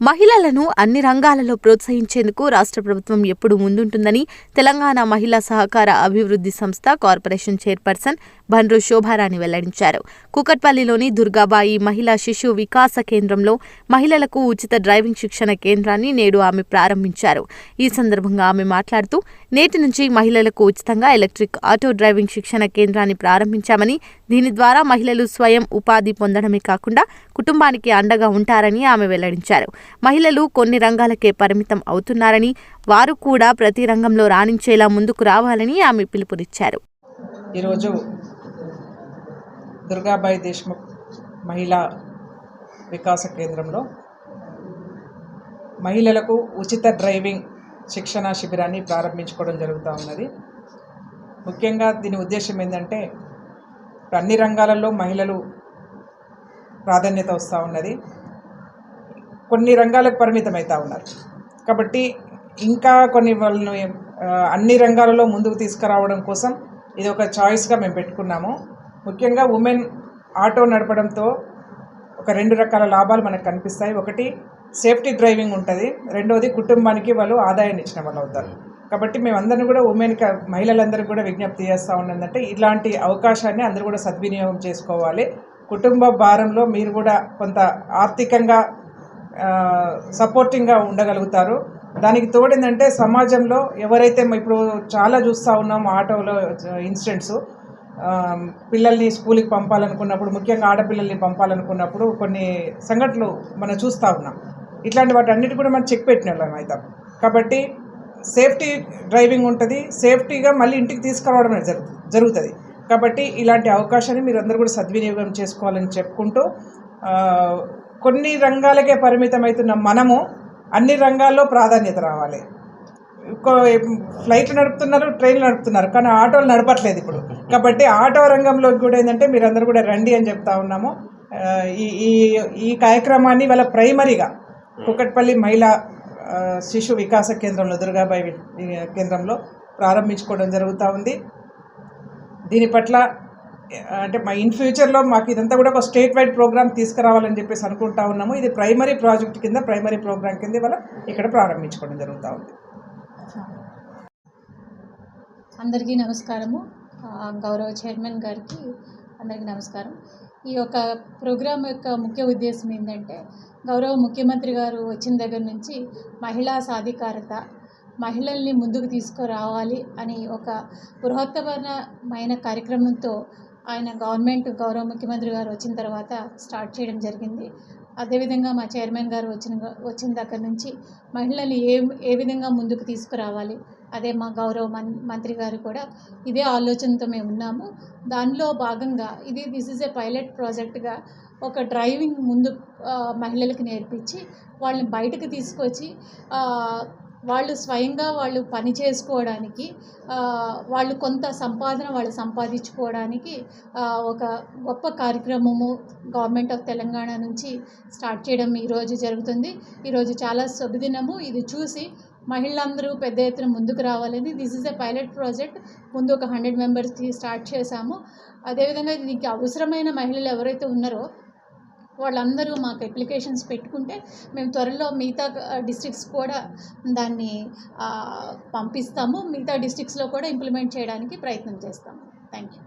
మహిళలను అన్ని రంగాలలో ప్రోత్సహించేందుకు రాష్ట్ర ప్రభుత్వం ఎప్పుడు ముందుంటుందని తెలంగాణ మహిళా సహకార అభివృద్ధి సంస్థ కార్పొరేషన్ చైర్పర్సన్ బండ్రు శోభారాణి వెల్లడించారు. కూకట్పల్లిలోని దుర్గాబాయి మహిళా శిశు వికాస కేంద్రంలో మహిళలకు ఉచిత డ్రైవింగ్ శిక్షణ కేంద్రాన్ని నేడు ఆమె ప్రారంభించారు. ఈ సందర్భంగా ఆమె మాట్లాడుతూ నేటి నుంచి మహిళలకు ఉచితంగా ఎలక్ట్రిక్ ఆటో డ్రైవింగ్ శిక్షణ కేంద్రాన్ని ప్రారంభించామని దీని ద్వారా మహిళలు స్వయం ఉపాధి పొందడమే కాకుండా కుటుంబానికి అండగా ఉంటారని ఆమె వెల్లడించారు. మహిళలు కొన్ని రంగాలకే పరిమితం అవుతున్నారని వారు కూడా ప్రతి రంగంలో రాణించేలా ముందుకు రావాలని ఆమె పిలుపునిచ్చారు. ఈరోజు దుర్గాబాయి దేశ్ముఖ్ మహిళా వికాస కేంద్రంలో మహిళలకు ఉచిత డ్రైవింగ్ శిక్షణ శిబిరాన్ని ప్రారంభించుకోవడం జరుగుతూ ఉన్నది. ముఖ్యంగా దీని ఉద్దేశం ఏంటంటే అన్ని రంగాలలో మహిళలు ప్రాధాన్యత వస్తూ ఉన్నది. కొన్ని రంగాలకు పరిమితం అవుతూ ఉన్నారు. కాబట్టి ఇంకా కొన్ని వాళ్ళను అన్ని రంగాలలో ముందుకు తీసుకురావడం కోసం ఇది ఒక చాయిస్గా మేము పెట్టుకున్నాము. ముఖ్యంగా ఉమెన్ ఆటో నడపడంతో ఒక రెండు రకాల లాభాలు మనకు కనిపిస్తాయి. ఒకటి సేఫ్టీ డ్రైవింగ్ ఉంటుంది. రెండవది కుటుంబానికి వాళ్ళు ఆదాయాన్ని ఇచ్చిన వాళ్ళు అవుతారు. కాబట్టి మేమందరం కూడా ఉమెన్కి మహిళలందరికీ కూడా విజ్ఞప్తి చేస్తూ ఉన్నదంటే ఇలాంటి అవకాశాన్ని అందరూ కూడా సద్వినియోగం చేసుకోవాలి. కుటుంబ భారంలో మీరు కూడా కొంత ఆర్థికంగా సపోర్టింగ్గా ఉండగలుగుతారు. దానికి తోడేందంటే సమాజంలో ఎవరైతే ఇప్పుడు చాలా చూస్తూ ఉన్నాం ఆటోలో ఇన్సిడెంట్స్ పిల్లల్ని స్కూల్కి పంపాలనుకున్నప్పుడు ముఖ్యంగా ఆడపిల్లల్ని పంపాలనుకున్నప్పుడు కొన్ని సంఘటనలు మనం చూస్తూ ఉన్నాం. ఇట్లాంటి వాటి అన్నిటి కూడా మనం చెక్ పెట్టిన వాళ్ళం అవుతాం కాబట్టి సేఫ్టీ డ్రైవింగ్ ఉంటుంది. సేఫ్టీగా మళ్ళీ ఇంటికి తీసుకురావడం అనేది జరుగు జరుగుతుంది. కాబట్టి ఇలాంటి అవకాశాన్ని మీరు అందరూ కూడా సద్వినియోగం చేసుకోవాలని చెప్పుకుంటూ కొన్ని రంగాలకే పరిమితమవుతున్న మనము అన్ని రంగాల్లో ప్రాధాన్యత రావాలి. ఫ్లైట్లు నడుపుతున్నారు ట్రైన్లు నడుపుతున్నారు కానీ ఆటోలు నడపట్లేదు ఇప్పుడు. కాబట్టి ఆటో రంగంలోకి కూడా ఏంటంటే మీరు అందరూ కూడా రండి అని చెప్తా ఉన్నాము. ఈ ఈ ఈ కార్యక్రమాన్ని వాళ్ళ ప్రైమరీగా కుకట్పల్లి మహిళా శిశు వికాస కేంద్రంలో దుర్గాబాయి కేంద్రంలో ప్రారంభించుకోవడం జరుగుతూ ఉంది. దీని పట్ల అంటే మా ఇన్ ఫ్యూచర్లో మాకు ఇదంతా కూడా ఒక స్టేట్ వైడ్ ప్రోగ్రామ్ తీసుకురావాలని చెప్పేసి అనుకుంటా ఉన్నాము. ఇది ప్రైమరీ ప్రాజెక్ట్ కింద ప్రైమరీ ప్రోగ్రామ్ కింద ఇవాళ ఇక్కడ ప్రారంభించుకోవడం జరుగుతూ ఉంది. అందరికీ నమస్కారము. గౌరవ చైర్మన్ గారికి అందరికీ నమస్కారం. ఈ యొక్క ప్రోగ్రాం యొక్క ముఖ్య ఉద్దేశం ఏంటంటే గౌరవ ముఖ్యమంత్రి గారు వచ్చిన దగ్గర నుంచి మహిళా సాధికారత మహిళల్ని ముందుకు తీసుకురావాలి అని ఒక బృహత్తపరమైన కార్యక్రమంతో ఆయన గవర్నమెంట్ గౌరవ ముఖ్యమంత్రి గారు వచ్చిన తర్వాత స్టార్ట్ చేయడం జరిగింది. అదేవిధంగా మా చైర్మన్ గారు వచ్చిన వచ్చిన దగ్గర నుంచి మహిళల్ని ఏ ఏ విధంగా ముందుకు తీసుకురావాలి అదే మా గౌరవ మన్ మంత్రి గారు కూడా ఇదే ఆలోచనతో మేము ఉన్నాము. దానిలో భాగంగా ఇది దిస్ ఇస్ ఏ పైలట్ ప్రాజెక్ట్గా ఒక డ్రైవింగ్ ముందు మహిళలకు నేర్పించి వాళ్ళని బయటకు తీసుకొచ్చి వాళ్ళు స్వయంగా వాళ్ళు పని చేసుకోవడానికి వాళ్ళు కొంత సంపాదన వాళ్ళు సంపాదించుకోవడానికి ఒక గొప్ప కార్యక్రమము గవర్నమెంట్ ఆఫ్ తెలంగాణ నుంచి స్టార్ట్ చేయడం ఈరోజు జరుగుతుంది. ఈరోజు చాలా శుభదినము. ఇది చూసి మహిళలందరూ పెద్ద ఎత్తున ముందుకు రావాలని. This is a pilot project ముందు ఒక హండ్రెడ్ మెంబర్స్కి స్టార్ట్ చేశాము. అదేవిధంగా దీనికి అవసరమైన మహిళలు ఎవరైతే ఉన్నారో వాళ్ళందరూ మాకు అప్లికేషన్స్ పెట్టుకుంటే మేము త్వరలో మిగతా డిస్ట్రిక్ట్స్ కూడా దాన్ని పంపిస్తాము. మిగతా డిస్ట్రిక్ట్స్లో కూడా ఇంప్లిమెంట్ చేయడానికి ప్రయత్నం చేస్తాము. Thank you